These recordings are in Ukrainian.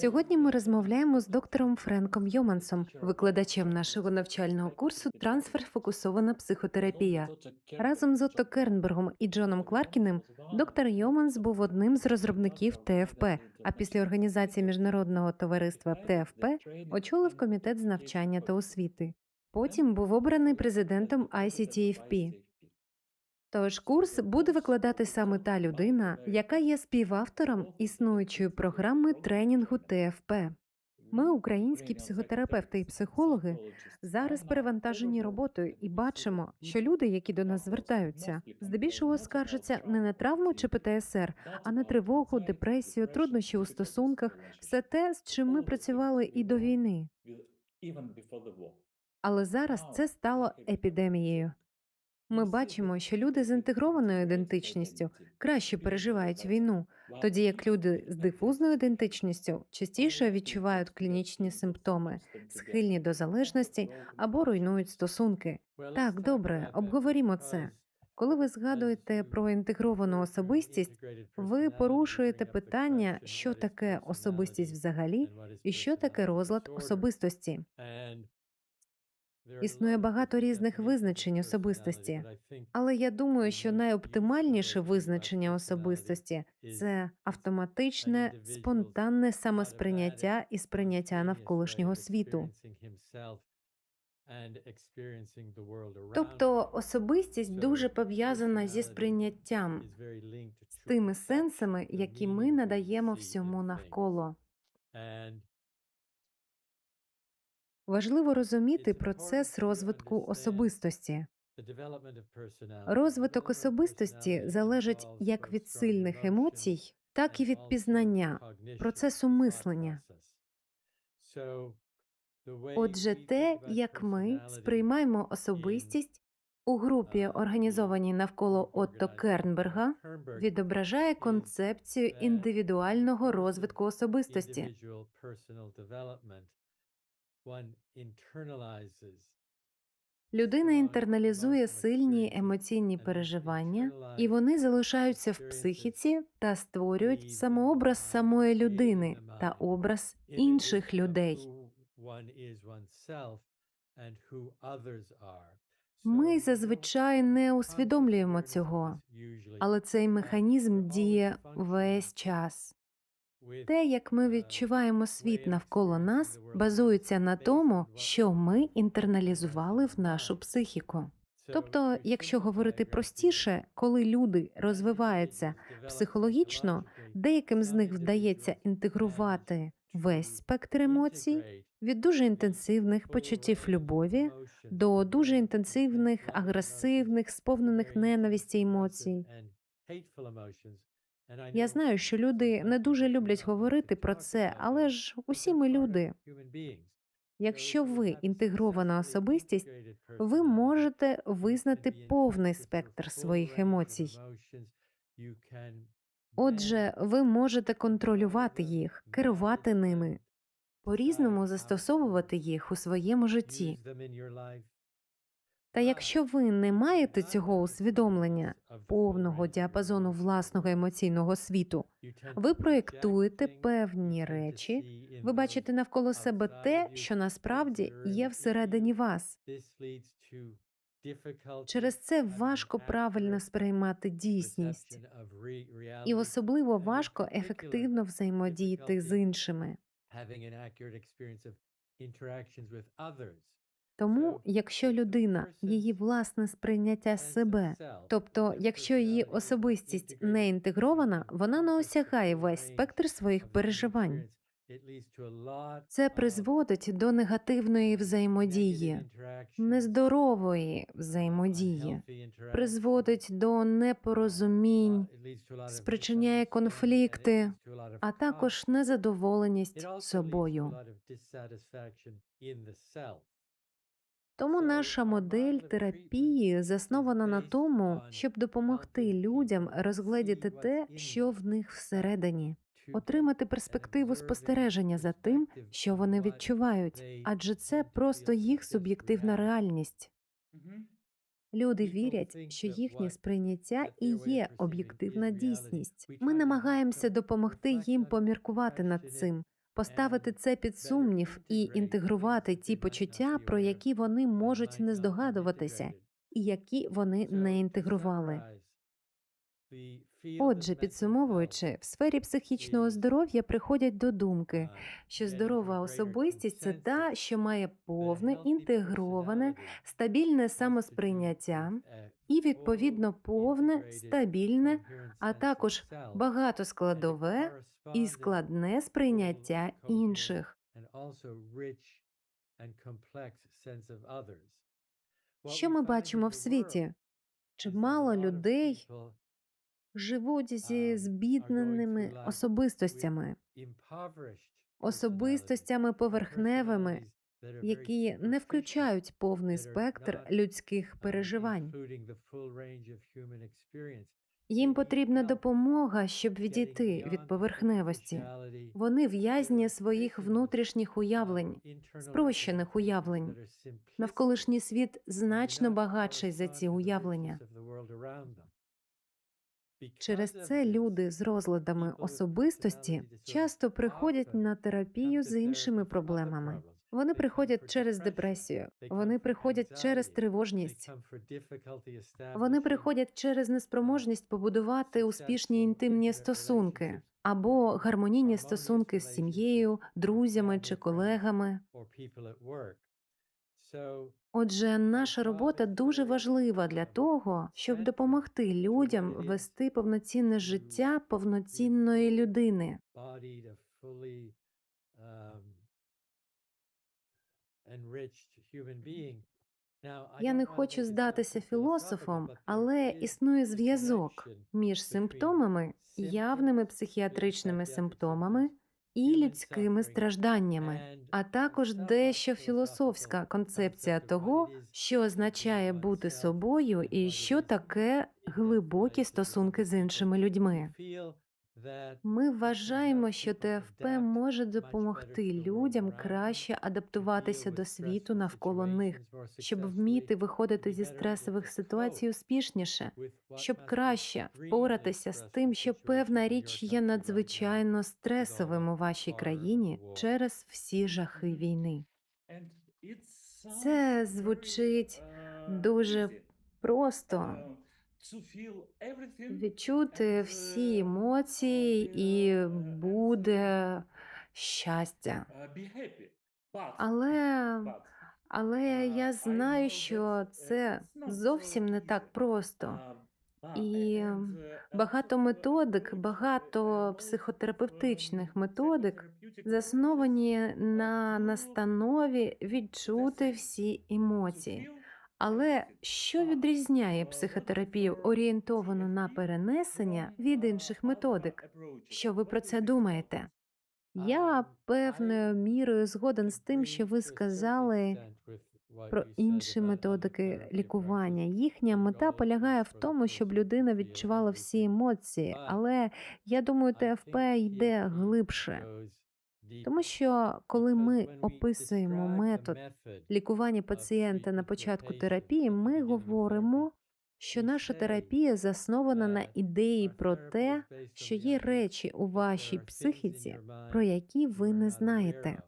Сьогодні ми розмовляємо з доктором Френком Йомансом, викладачем нашого навчального курсу Трансфер фокусована психотерапія. Разом з Отто Кернбергом і Джоном Кларкіним доктор Йоманс був одним з розробників ТФП, а після організації міжнародного товариства ТФП очолив комітет з навчання та освіти. Потім був обраний президентом ICTFP. Тож курс буде викладати саме та людина, яка є співавтором існуючої програми тренінгу ТФП. Ми, українські психотерапевти і психологи, зараз перевантажені роботою і бачимо, що люди, які до нас звертаються, здебільшого скаржаться не на травму чи ПТСР, а на тривогу, депресію, труднощі у стосунках, все те, з чим ми працювали і до війни. Але зараз це стало епідемією. Ми бачимо, що люди з інтегрованою ідентичністю краще переживають війну, тоді як люди з дифузною ідентичністю частіше відчувають клінічні симптоми, схильні до залежності або руйнують стосунки. Так, добре, обговорімо це. Коли ви згадуєте про інтегровану особистість, ви порушуєте питання, що таке особистість взагалі, і що таке розлад особистості. Існує багато різних визначень особистості, але я думаю, що найоптимальніше визначення особистості це автоматичне, спонтанне самосприйняття і сприйняття навколишнього світу. Тобто особистість дуже пов'язана зі сприйняттям, з тими сенсами, які ми надаємо всьому навколо. Важливо розуміти процес розвитку особистості. Розвиток особистості залежить як від сильних емоцій, так і від пізнання, процесу мислення. Отже, те, як ми сприймаємо особистість у групі, організованій навколо Отто Кернберга, відображає концепцію індивідуального розвитку особистості. Людина інтерналізує сильні емоційні переживання, і вони залишаються в психіці та створюють самообраз самої людини та образ інших людей. Ми зазвичай не усвідомлюємо цього, але цей механізм діє весь час. Те, як ми відчуваємо світ навколо нас, базується на тому, що ми інтерналізували в нашу психіку. Тобто, якщо говорити простіше, коли люди розвиваються психологічно, деяким з них вдається інтегрувати весь спектр емоцій від дуже інтенсивних почуттів любові до дуже інтенсивних, агресивних, сповнених ненависті емоцій. Я знаю, що люди не дуже люблять говорити про це, але ж усі ми люди. Якщо ви інтегрована особистість, ви можете визнати повний спектр своїх емоцій. Отже, ви можете контролювати їх, керувати ними, по-різному застосовувати їх у своєму житті. Та якщо ви не маєте цього усвідомлення повного діапазону власного емоційного світу, ви проєктуєте певні речі, ви бачите навколо себе те, що насправді є всередині вас. Через це важко правильно сприймати дійсність, і особливо важко ефективно взаємодіяти з іншими. Тому, якщо людина, її власне сприйняття себе, тобто, якщо її особистість не інтегрована, вона не осягає весь спектр своїх переживань. Це призводить до негативної взаємодії, нездорової взаємодії, призводить до непорозумінь, спричиняє конфлікти, а також незадоволеність собою. Тому наша модель терапії заснована на тому, щоб допомогти людям розгледіти те, що в них всередині, отримати перспективу спостереження за тим, що вони відчувають, адже це просто їх суб'єктивна реальність. Люди вірять, що їхнє сприйняття і є об'єктивна дійсність. Ми намагаємося допомогти їм поміркувати над цим, поставити це під сумнів і інтегрувати ті почуття, про які вони можуть не здогадуватися, і які вони не інтегрували. Отже, підсумовуючи, в сфері психічного здоров'я приходять до думки, що здорова особистість це та, що має повне, інтегроване, стабільне самосприйняття і, відповідно, повне, стабільне, а також багатоскладове і складне сприйняття інших. Що ми бачимо в світі? Чимало людей живуть зі збідненими особистостями, особистостями поверхневими, які не включають повний спектр людських переживань. Їм потрібна допомога, щоб відійти від поверхневості. Вони в'язні своїх внутрішніх уявлень, спрощених уявлень. Навколишній світ значно багатший за ці уявлення. Через це люди з розладами особистості часто приходять на терапію з іншими проблемами. Вони приходять через депресію, вони приходять через тривожність, вони приходять через неспроможність побудувати успішні інтимні стосунки або гармонійні стосунки з сім'єю, друзями чи колегами. Отже, наша робота дуже важлива для того, щоб допомогти людям вести повноцінне життя повноцінної людини. Я не хочу здатися філософом, але існує зв'язок між симптомами, явними психіатричними симптомами і людськими стражданнями, а також дещо філософська концепція того, що означає бути собою, і що таке глибокі стосунки з іншими людьми. Ми вважаємо, що ТФП може допомогти людям краще адаптуватися до світу навколо них, щоб вміти виходити зі стресових ситуацій успішніше, щоб краще впоратися з тим, що певна річ є надзвичайно стресовим у вашій країні через всі жахи війни. Це звучить дуже просто відчути всі емоції, і буде щастя. Але, але я знаю, що це зовсім не так просто. І багато методик, багато психотерапевтичних методик засновані на настанові відчути всі емоції. Але що відрізняє психотерапію, орієнтовану на перенесення від інших методик? Що ви про це думаєте? Я певною мірою згоден з тим, що ви сказали про інші методики лікування. Їхня мета полягає в тому, щоб людина відчувала всі емоції, але я думаю, ТФП йде глибше. Тому що коли ми описуємо метод лікування пацієнта на початку терапії, ми говоримо, що наша терапія заснована на ідеї про те, що є речі у вашій психіці, про які ви не знаєте.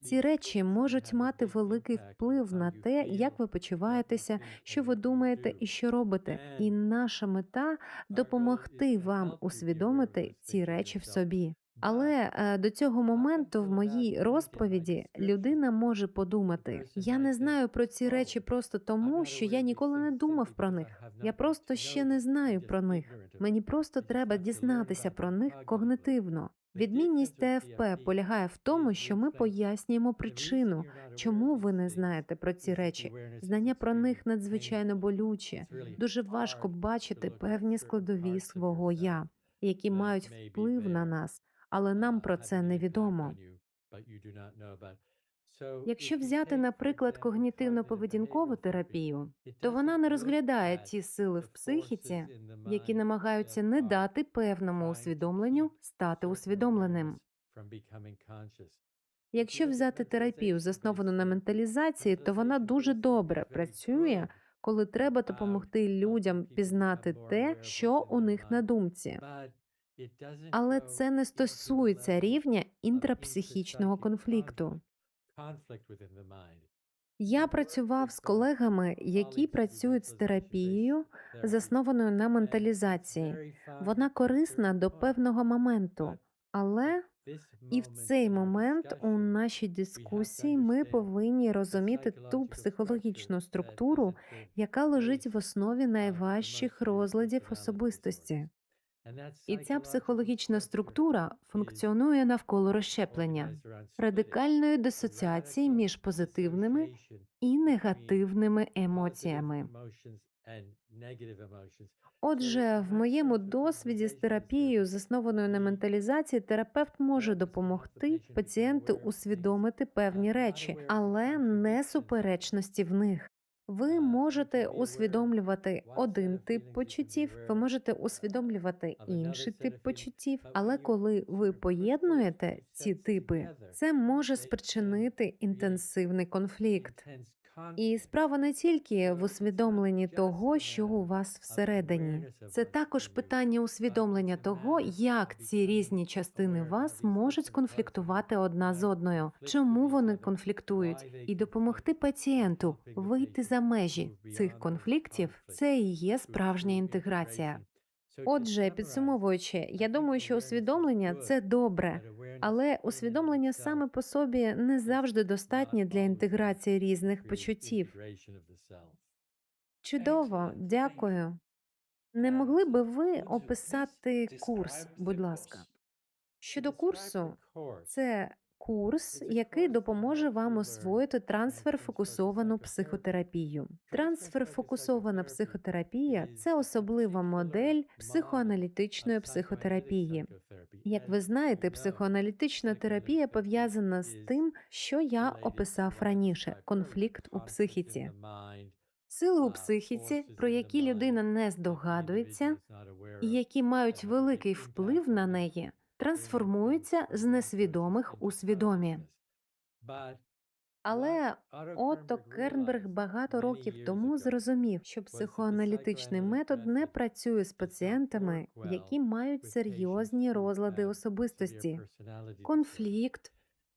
Ці речі можуть мати великий вплив на те, як ви почуваєтеся, що ви думаєте і що робите. І наша мета допомогти вам усвідомити ці речі в собі. Але е, до цього моменту в моїй розповіді людина може подумати: я не знаю про ці речі просто тому, що я ніколи не думав про них. Я просто ще не знаю про них. Мені просто треба дізнатися про них когнитивно. Відмінність ТФП полягає в тому, що ми пояснюємо причину, чому ви не знаєте про ці речі. Знання про них надзвичайно болюче. Дуже важко бачити певні складові свого я, які мають вплив на нас але нам про це невідомо. Якщо взяти, наприклад, когнітивно-поведінкову терапію, то вона не розглядає ті сили в психіці, які намагаються не дати певному усвідомленню стати усвідомленим. Якщо взяти терапію, засновану на менталізації, то вона дуже добре працює, коли треба допомогти людям пізнати те, що у них на думці. Але це не стосується рівня інтрапсихічного конфлікту. Я працював з колегами, які працюють з терапією, заснованою на менталізації. Вона корисна до певного моменту, але і в цей момент у нашій дискусії ми повинні розуміти ту психологічну структуру, яка лежить в основі найважчих розладів особистості. І ця психологічна структура функціонує навколо розщеплення, радикальної дисоціації між позитивними і негативними емоціями. Отже, в моєму досвіді з терапією, заснованою на менталізації, терапевт може допомогти пацієнту усвідомити певні речі, але не суперечності в них. Ви можете усвідомлювати один тип почуттів, ви можете усвідомлювати інший тип почуттів, але коли ви поєднуєте ці типи, це може спричинити інтенсивний конфлікт. І справа не тільки в усвідомленні того, що у вас всередині, це також питання усвідомлення того, як ці різні частини вас можуть конфліктувати одна з одною, чому вони конфліктують, і допомогти пацієнту вийти за межі цих конфліктів. Це і є справжня інтеграція. Отже, підсумовуючи, я думаю, що усвідомлення це добре, але усвідомлення саме по собі не завжди достатнє для інтеграції різних почуттів. Чудово, дякую. Не могли би ви описати курс, будь ласка? Щодо курсу, це курс, який допоможе вам освоїти трансфер-фокусовану психотерапію. Трансфер-фокусована психотерапія це особлива модель психоаналітичної психотерапії. Як ви знаєте, психоаналітична терапія пов'язана з тим, що я описав раніше конфлікт у психіці. Сили у психіці, про які людина не здогадується, і які мають великий вплив на неї, трансформуються з несвідомих у свідомі. Але Отто Кернберг багато років тому зрозумів, що психоаналітичний метод не працює з пацієнтами, які мають серйозні розлади особистості, конфлікт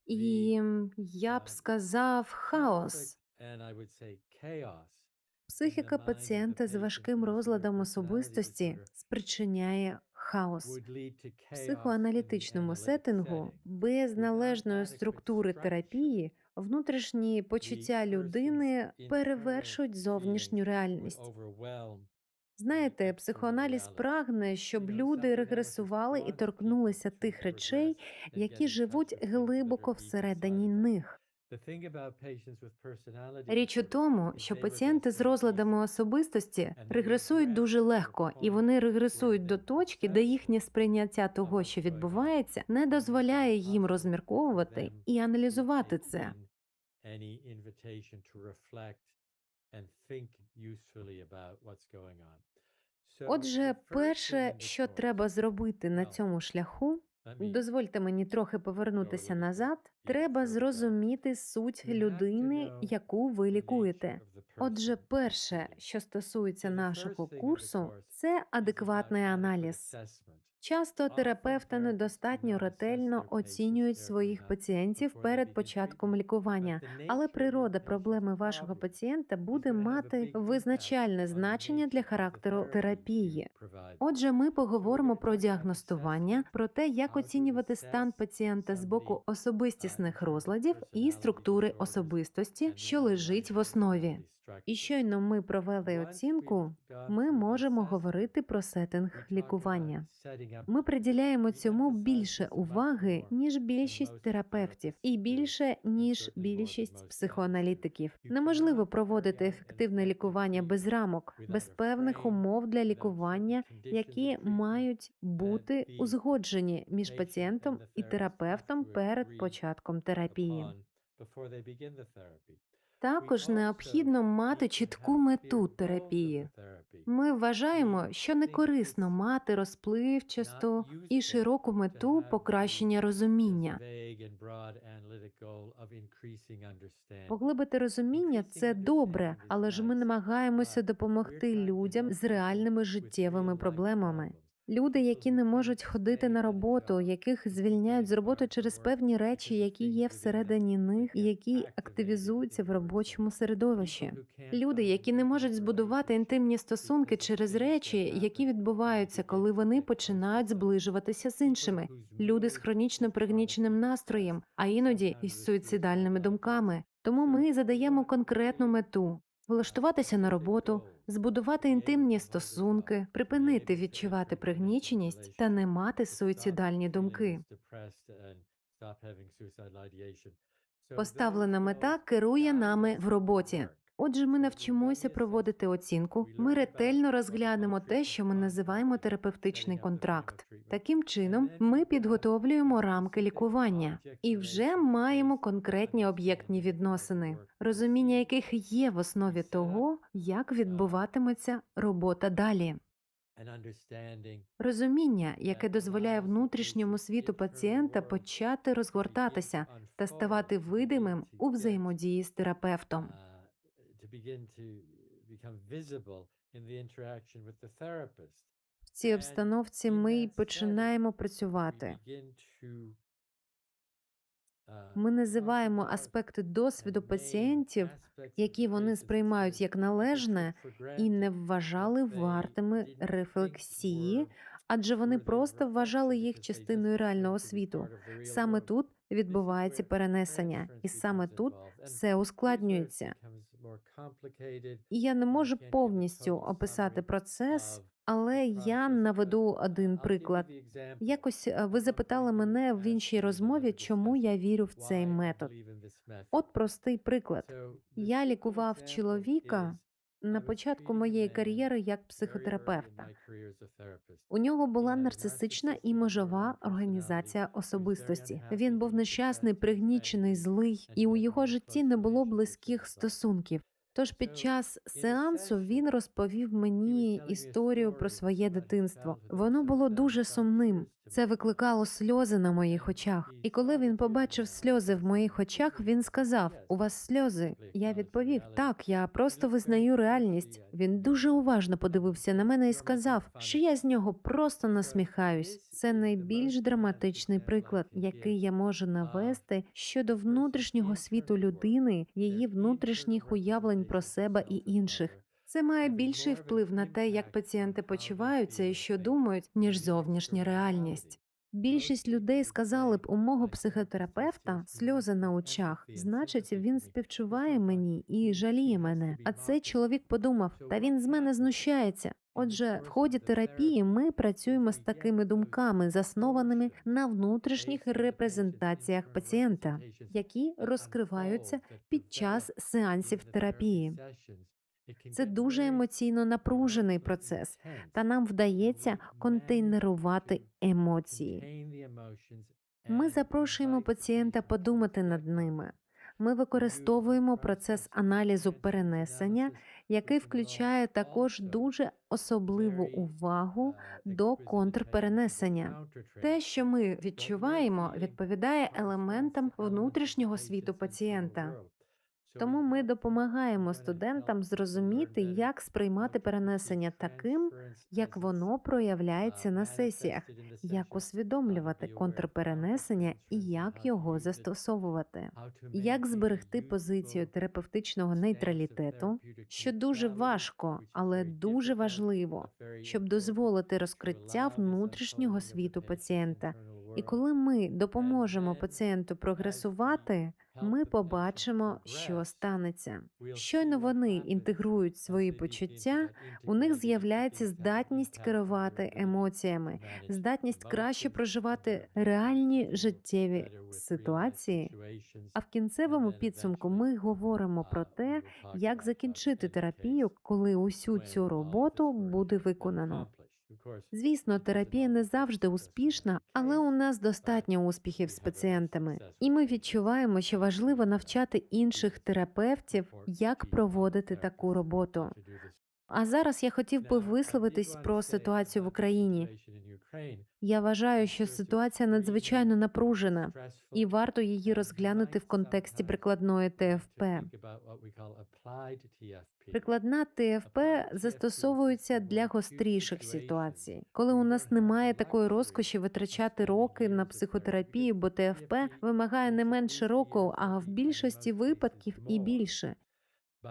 і я б сказав хаос. Психіка пацієнта з важким розладом особистості спричиняє хаос. В психоаналітичному сеттингу без належної структури терапії внутрішні почуття людини перевершують зовнішню реальність. Знаєте, психоаналіз прагне, щоб люди регресували і торкнулися тих речей, які живуть глибоко всередині них. Річ у тому, що пацієнти з розладами особистості регресують дуже легко, і вони регресують до точки, де їхнє сприйняття того, що відбувається, не дозволяє їм розмірковувати і аналізувати це. Отже, перше, що треба зробити на цьому шляху, дозвольте мені трохи повернутися назад. Треба зрозуміти суть людини, яку ви лікуєте. Отже, перше, що стосується нашого курсу, це адекватний аналіз. Часто терапевти недостатньо ретельно оцінюють своїх пацієнтів перед початком лікування, але природа проблеми вашого пацієнта буде мати визначальне значення для характеру терапії. Отже, ми поговоримо про діагностування, про те, як оцінювати стан пацієнта з боку особистісних розладів і структури особистості, що лежить в основі. І щойно ми провели оцінку, ми можемо говорити про сеттинг лікування. Ми приділяємо цьому більше уваги, ніж більшість терапевтів, і більше ніж більшість психоаналітиків. Неможливо проводити ефективне лікування без рамок, без певних умов для лікування, які мають бути узгоджені між пацієнтом і терапевтом перед початком терапії. Також необхідно мати чітку мету терапії. Ми вважаємо, що не корисно мати розпливчасту і широку мету покращення розуміння. Поглибити розуміння це добре, але ж ми намагаємося допомогти людям з реальними життєвими проблемами. Люди, які не можуть ходити на роботу, яких звільняють з роботи через певні речі, які є всередині них, і які активізуються в робочому середовищі. Люди, які не можуть збудувати інтимні стосунки через речі, які відбуваються, коли вони починають зближуватися з іншими. Люди з хронічно пригніченим настроєм, а іноді із суїцидальними думками. Тому ми задаємо конкретну мету влаштуватися на роботу, збудувати інтимні стосунки, припинити відчувати пригніченість та не мати суїцидальні думки. Поставлена мета керує нами в роботі. Отже, ми навчимося проводити оцінку. Ми ретельно розглянемо те, що ми називаємо терапевтичний контракт. Таким чином, ми підготовлюємо рамки лікування і вже маємо конкретні об'єктні відносини, розуміння яких є в основі того, як відбуватиметься робота далі. Розуміння, яке дозволяє внутрішньому світу пацієнта почати розгортатися та ставати видимим у взаємодії з терапевтом. В цій обстановці ми й починаємо працювати. Ми називаємо аспекти досвіду пацієнтів, які вони сприймають як належне, і не вважали вартими рефлексії, адже вони просто вважали їх частиною реального світу. Саме тут відбувається перенесення, і саме тут все ускладнюється. І я не можу повністю описати процес, але я наведу один приклад. Якось е, ви запитали мене в іншій розмові, чому я вірю в цей метод. От простий приклад. Я лікував чоловіка на початку моєї кар'єри як психотерапевта. У нього була нарцисична і межова організація особистості. Він був нещасний, пригнічений, злий, і у його житті не було близьких стосунків. Тож під час сеансу він розповів мені історію про своє дитинство. Воно було дуже сумним. Це викликало сльози на моїх очах. І коли він побачив сльози в моїх очах, він сказав: У вас сльози? Я відповів: Так, я просто визнаю реальність. Він дуже уважно подивився на мене і сказав, що я з нього просто насміхаюсь. Це найбільш драматичний приклад, який я можу навести щодо внутрішнього світу людини, її внутрішніх уявлень про себе і інших. Це має більший вплив на те, як пацієнти почуваються і що думають, ніж зовнішня реальність. Більшість людей сказали б у мого психотерапевта сльози на очах, значить, він співчуває мені і жаліє мене. А цей чоловік подумав: та він з мене знущається. Отже, в ході терапії ми працюємо з такими думками, заснованими на внутрішніх репрезентаціях пацієнта, які розкриваються під час сеансів терапії. Це дуже емоційно напружений процес, та нам вдається контейнерувати емоції. Ми запрошуємо пацієнта подумати над ними. Ми використовуємо процес аналізу перенесення, який включає також дуже особливу увагу до контрперенесення. Те, що ми відчуваємо, відповідає елементам внутрішнього світу пацієнта. Тому ми допомагаємо студентам зрозуміти, як сприймати перенесення таким, як воно проявляється на сесіях, як усвідомлювати контрперенесення і як його застосовувати, як зберегти позицію терапевтичного нейтралітету, що дуже важко, але дуже важливо, щоб дозволити розкриття внутрішнього світу пацієнта. І коли ми допоможемо пацієнту прогресувати, ми побачимо, що станеться. Щойно вони інтегрують свої почуття, у них з'являється здатність керувати емоціями, здатність краще проживати реальні життєві ситуації. А в кінцевому підсумку ми говоримо про те, як закінчити терапію, коли усю цю роботу буде виконано. Звісно, терапія не завжди успішна, але у нас достатньо успіхів з пацієнтами, і ми відчуваємо, що важливо навчати інших терапевтів, як проводити таку роботу. А зараз я хотів би висловитись про ситуацію в Україні. Я вважаю, що ситуація надзвичайно напружена, і варто її розглянути в контексті прикладної ТФП. Прикладна ТФП застосовується для гостріших ситуацій, коли у нас немає такої розкоші витрачати роки на психотерапію, бо ТФП вимагає не менше року, а в більшості випадків і більше.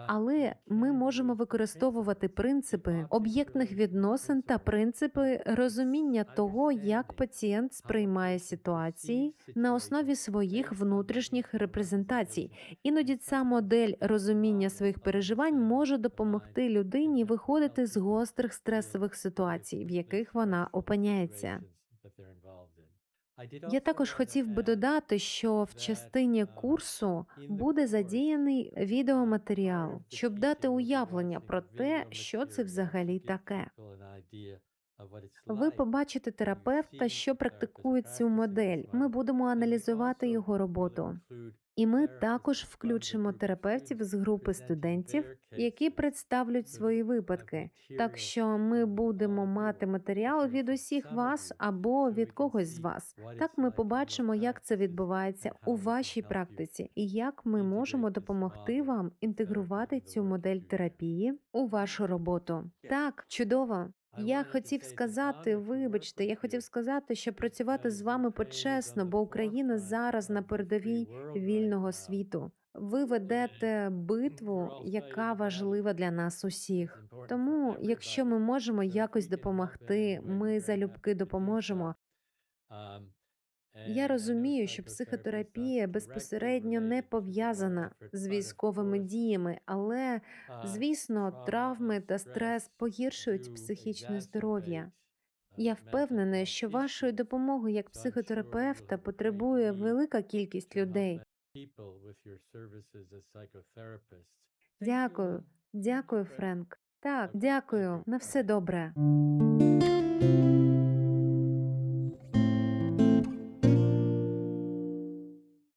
Але ми можемо використовувати принципи об'єктних відносин та принципи розуміння того, як пацієнт сприймає ситуації на основі своїх внутрішніх репрезентацій. Іноді ця модель розуміння своїх переживань може допомогти людині виходити з гострих стресових ситуацій, в яких вона опиняється. Я також хотів би додати, що в частині курсу буде задіяний відеоматеріал, щоб дати уявлення про те, що це взагалі таке. Ви побачите терапевта, що практикує цю модель. Ми будемо аналізувати його роботу. І ми також включимо терапевтів з групи студентів, які представлять свої випадки. Так що ми будемо мати матеріал від усіх вас або від когось з вас. Так ми побачимо, як це відбувається у вашій практиці, і як ми можемо допомогти вам інтегрувати цю модель терапії у вашу роботу. Так, чудово. Я хотів сказати, вибачте, я хотів сказати, що працювати з вами почесно, бо Україна зараз на передовій вільного світу. Ви ведете битву, яка важлива для нас усіх. Тому, якщо ми можемо якось допомогти, ми залюбки допоможемо. Я розумію, що психотерапія безпосередньо не пов'язана з військовими діями, але звісно, травми та стрес погіршують психічне здоров'я. Я впевнена, що вашої допомоги як психотерапевта потребує велика кількість людей. Дякую, дякую, Френк. Так, дякую. На все добре.